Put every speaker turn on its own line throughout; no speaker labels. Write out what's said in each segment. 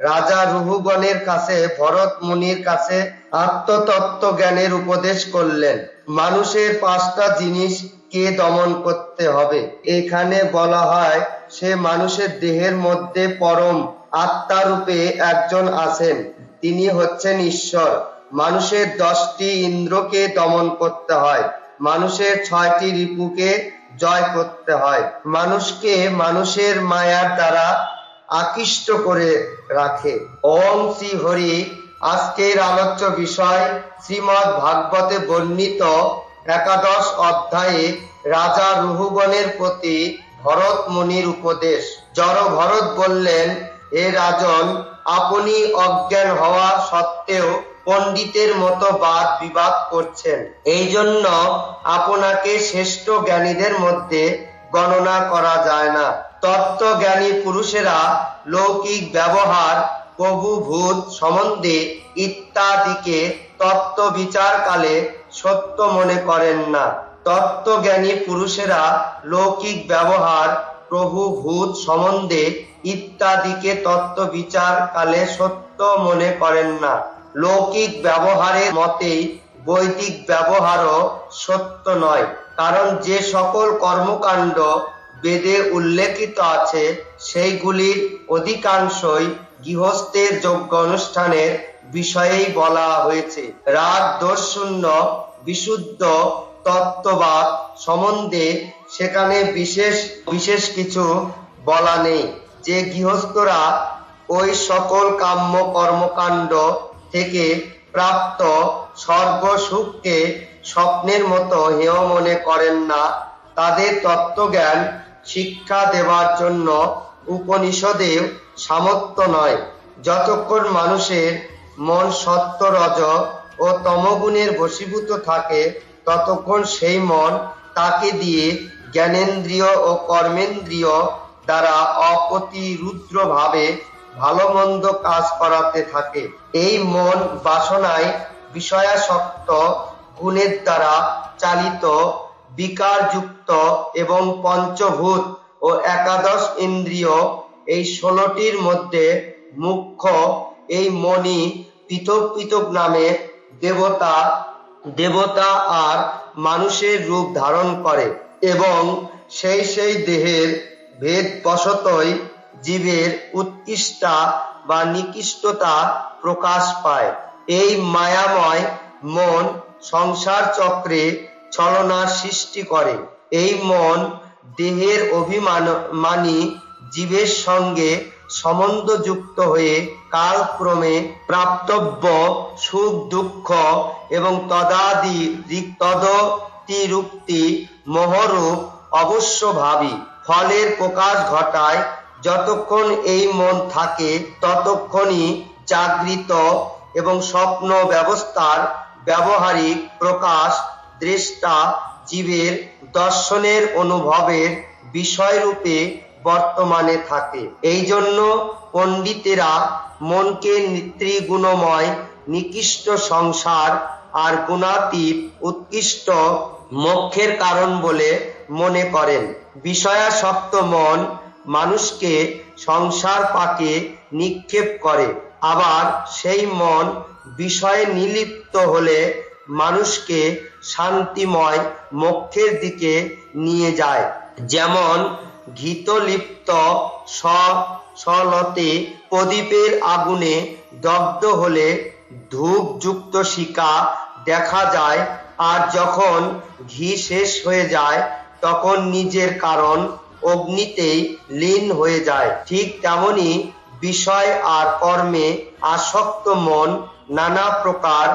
রাজা রুহুগণের কাছে, ভরত মুনির কাছে আত্মতত্ত্ব জ্ঞানের উপদেশ করলেন, মানুষের পাঁচটা জিনিস কে দমন করতে হবে? এখানে বলা হয়, সে মানুষের দেহের মধ্যে পরম আত্মারূপে একজন আছেন, তিনি হচ্ছেন ঈশ্বর। মানুষের দশটি ইন্দ্রকে দমন করতে হয়, মানুষের ছয়টি রিপুকে জয় করতে হয়। মানুষকে মানুষের মায়ার দ্বারা আকৃষ্ট করে রাখে। ওম শ্রী হরি, আজকের আলোচ্য বিষয় শ্রীমৎ ভাগবতে বর্ণিত একাদশ অধ্যায়ে রাজা রুহুগণের প্রতি ভরত মুনির উপদেশ। জড় ভরত বললেন, হে রাজন, আপনি অজ্ঞান হওয়া সত্ত্বেও পণ্ডিতের মতো বাদ বিবাদ করছেন। এই জন্য আপনাকে শ্রেষ্ঠ জ্ঞানীদের মধ্যে গণনা করা যায় না। তত্ত্বজ্ঞানী পুরুষেরা লৌকিক ব্যবহার প্রভু ভূত সম্বন্ধে ইত্যাদিকে তত্ত্ব বিচারকালে সত্য মনে করেন না। তত্ত্বজ্ঞানী পুরুষেরা লৌকিক ব্যবহার প্রভু ভূত সম্বন্ধে ইত্যাদিকে তত্ত্ব বিচার কালে সত্য মনে করেন না। লৌকিক ব্যবহারের মতেই বৈদিক ব্যবহারও সত্য নয়, কারণ যে সকল কর্মকাণ্ড বেদে উল্লেখিত আছে সেইগুলির অধিকাংশই গৃহস্থের যোগ্য অনুষ্ঠানের বিষয়েই বলা হয়েছে। রাগ শূন্য বিশুদ্ধ, তত্ত্ববাদ সম্বন্ধে সেখানে বিশেষ বিশেষ কিছু বলা নেই, যে গৃহস্থরা ওই সকল কাম্য কর্মকাণ্ড থেকে প্রাপ্ত সর্বসুখকে স্বপ্নের মতো হেয় মনে করেন না। তাদের তত্ত্বজ্ঞান শিক্ষা দেওয়ার জন্য উপনিষদের সামর্থ্য নয়। যতক্ষণ মানুষের মন সত্য রজ ও তমগুণের বশীভূত থাকে, ততক্ষণ সেই মন তাকে দিয়ে জ্ঞানেন্দ্রিয় ও কর্মেন্দ্রিয় দ্বারা অপ্রতিরুদ্র ভাবে ভালো মন্দ কাজ করাতে থাকে। এই মন বাসনায় বিষয়াসক্ত গুণের দ্বারা চালিত বিকারযুক্ত এবং পঞ্চভূত ও একাদশ ইন্দ্রিয় এই ষোলোটির মধ্যে মুখ্য এই মনি পৃথক পৃথক নামে দেবতা দেবতা আর মানুষের রূপ ধারণ করে এবং সেই সেই দেহের ভেদ বশতই জীবের উৎকৃষ্টা বা নিকৃষ্টতা প্রকাশ পায়। এই মায়াময় মন সংসার চক্রে ছলনার সৃষ্টি করে। এই মন দেহের অভিমান মানি জীবের সঙ্গে সম্বন্ধযুক্ত হয়ে কালক্রমে প্রাপ্তব্য সুখ, দুঃখ এবং তদাদি তদতিরুক্তি মোহরূপ অবশ্য ভাবি। ফলের প্রকাশ ঘটায়, যতক্ষণ এই মন থাকে, ততক্ষণই জাগৃত এবং স্বপ্ন ব্যবস্থার ব্যবহারিক প্রকাশ দৃষ্টা জীবের দর্শনের অনুভবের বিষয়রূপে বর্তমানে থাকে। এই জন্য পণ্ডিতেরা মনকে ত্রিগুণময় নিকৃষ্ট সংসার আর গুণাতীত, উৎকৃষ্ট মোক্ষের কারণ বলে মনে করেন। বিষয়াসক্ত মন মানুষকে সংসার পাকে নিক্ষেপ করে। আবার সেই মন বিষয়ে নিলিপ্ত হলে মানুষকে শান্তিময় মোক্ষের দিকে নিয়ে যায়। যেমন ঘিতলিপ্ত সলতে প্রদীপের আগুনে দগ্ধ হলে ধূপযুক্ত শিকা দেখা যায় আর যখন ঘি শেষ হয়ে যায়, তখন নিজের কারণ অগ্নিতেই লীন হয়ে যায়। ঠিক তেমনি বিষয় আর কর্মে আসক্ত মন নানা প্রকার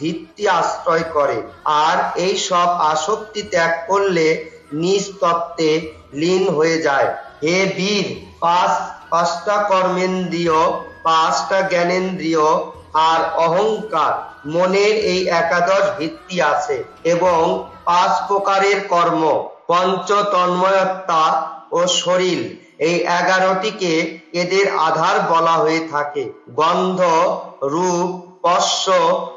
ভিত্তি আশ্রয় করে। আর এই সব আসক্তি ত্যাগ করলে নিজ তত্ত্বে লীন হয়ে যায়। হে বীর, পাঁচ, পাঁচটা কর্মেন্দ্রিয়, পাঁচটা জ্ঞানেন্দ্রিয় আর অহংকার, মনের এই একাদশ ভিত্তি আছে এবং পাঁচ প্রকারের কর্ম, পঞ্চ তন্ময়ত্তা ও শরীর। এই এগারোটিকে এদের আধার বলা হয়ে থাকে। গন্ধ, রূপ স্পর্শ,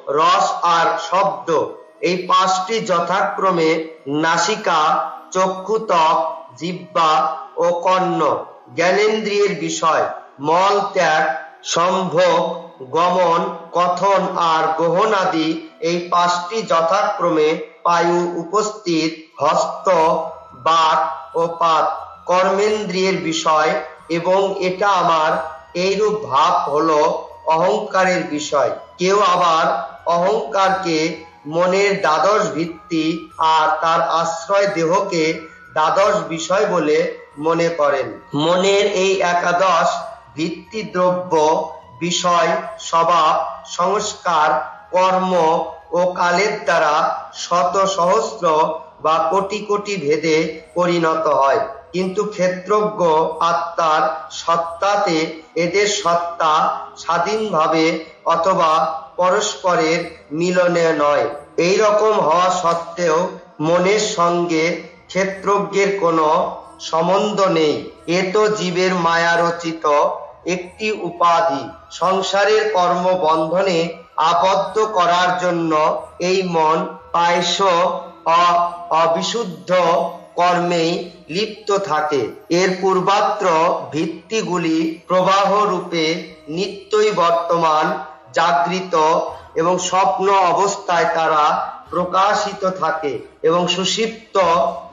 রস আর শব্দ। এই পাঁচটি যথাক্রমে নাসিকা, চক্ষু ত্বক, জিহ্বা ও কর্ণ। জ্ঞানেন্দ্রিয়ের বিষয়। মল ত্যাগ, সম্ভোগ, গমন, কথন আর গ্রহণ আদি এই পাঁচটি যথাক্রমে পায়ু উপস্থিত, হস্ত, বাক ও পাত। কর্মেন্দ্রিয়ের বিষয় এবং এটা আমার এইরূপ ভাব হলো অহংকারের বিষয়। কেউ আবার অহংকারকে মনের দ্বাদশ ভিত্তি আর তার আশ্রয় দেহকে দ্বাদশ বিষয় বলে মনে করেন। মনের এই একাদশ ভিত্তি দ্রব্য, বিষয়, স্বভাব, সংস্কার, কর্ম ও কালের দ্বারা শত সহস্র বা কোটি কোটি ভেদে পরিণত হয়। কিন্তু ক্ষেত্রজ্ঞ আত্মার সত্তাতে এদের সত্তা স্বাধীনভাবে অথবা পরস্পরের মিলনে নয়। এই রকম হওয়া সত্ত্বেও মনের সঙ্গে ক্ষেত্রজ্ঞের কোনো সম্বন্ধ নেই। এ তো জীবের মায়া রচিত একটি উপাধি। সংসারের কর্মবন্ধনে আবদ্ধ করার জন্য এই মন পায়স অবিশুদ্ধ কর্মেই লিপ্ত থাকে। এর পূর্বাত্র ভিত্তিগুলি প্রবাহ রূপে নিত্যই বর্তমান, জাগৃত এবং স্বপ্ন অবস্থায় তারা প্রকাশিত থাকে এবং সুষিপ্ত,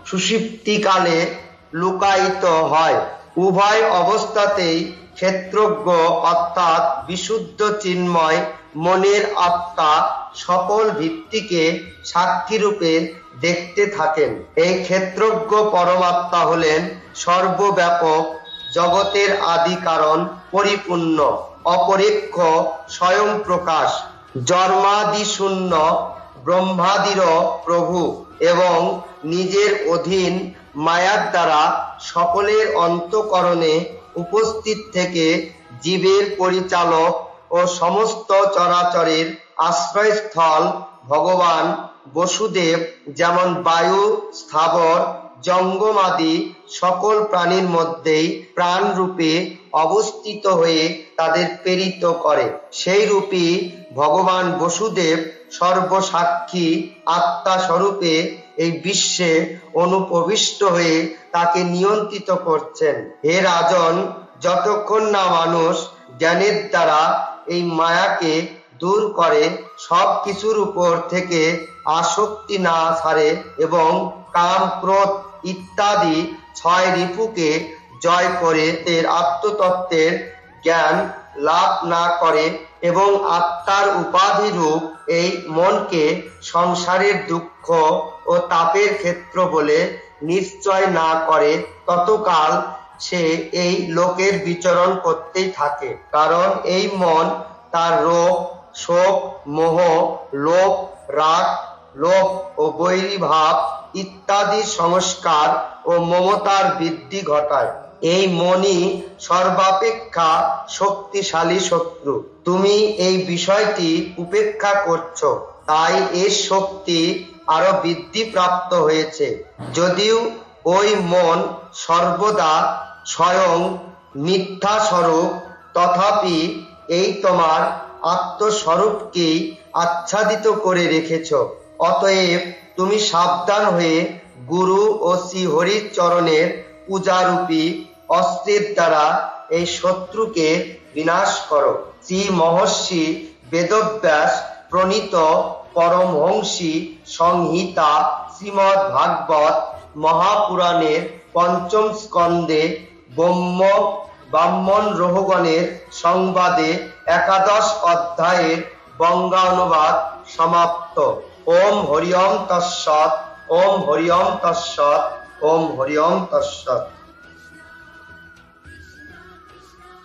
সুষিপ্তিকালে লুকায়িত হয়। উভয় অবস্থাতেই ক্ষেত্রজ্ঞ অর্থাৎ বিশুদ্ধ চিন্ময় মনের আত্মা সকল ভিত্তিকে সাক্ষীরূপে দেখতে থাকেন। এই ক্ষেত্রজ্ঞ পরমাত্মা হলেন সর্বব্যাপক জগতের আদি কারণ পরিপূর্ণ, অপরেক্ষ, স্বয়ং প্রকাশ জন্মাদি শূন্য ব্রহ্মাদিরও প্রভু এবং নিজের অধীন মায়ার দ্বারা সকলের অন্তকরণে উপস্থিত থেকে জীবের পরিচালক ও সমস্ত চরাচরের আশ্রয়স্থল ভগবান বসুদেব, যেমন বায়ু, স্থাবর জঙ্গমাদি সকল প্রাণীর মধ্যেই প্রাণ রূপে অবস্থিত হয়ে তাদের প্রেরিত করে। সেই রূপী ভগবান বসুদেব সর্বসাক্ষী আত্মা স্বরূপে এই বিশ্বে অনুপ্রবিষ্ট হয়ে তাকে নিয়ন্ত্রিত করছেন। হে রাজন, যতক্ষণ না মানুষ জ্ঞানের দ্বারা এই মায়াকে দূর করে সব কিছুর উপর থেকে আসক্তি না ছাড়ে এবং কাম ক্রোধ ইত্যাদি ছয় রিপুকে জয় করে এর আত্মতত্ত্বের জ্ঞান লাভ না করে এবং আত্মার উপাধি রূপ এই মনকে সংসারের দুঃখ ও তাপের ক্ষেত্র বলে নিশ্চয় না করে, ততকাল সে এই লোকের বিচরণ করতেই থাকে। কারণ এই মন তার রোগ, শোক, মোহ, লোভ, রাগ, লোভ ও বৈরী ভাব ইত্যাদি সংস্কার ও মমতার বৃদ্ধি ঘটায়। এই মনই সর্বাপেক্ষা শক্তিশালী শত্রু। তুমি এই বিষয়টি উপেক্ষা করছ, তাই এর শক্তি আরও বৃদ্ধি প্রাপ্ত হয়েছে। যদিও ওই মন সর্বদা স্বয়ং মিথ্যা স্বরূপ তথাপি এই তোমার আত্মস্বরূপকেই আচ্ছাদিত করে রেখেছ। অতএব তুমি সাবধান হয়ে গুরু ও শ্রী হরির চরণের পূজারূপী অস্ত্রের দ্বারা এই শত্রুকে বিনাশ করো। শ্রী মহর্ষি বেদব্যাস প্রণীত পরমহংসী সংহিতা শ্রীমৎ ভাগবত মহাপুরাণের পঞ্চম স্কন্ধে ব্রহ্ম ব্রাহ্মণ রোহগণের সংবাদে একাদশ অধ্যায়ের বঙ্গানুবাদ সমাপ্ত। ওম হরিওম তৎসৎ ওম হরিওম তৎসৎ ওম হরিওম তৎসৎ।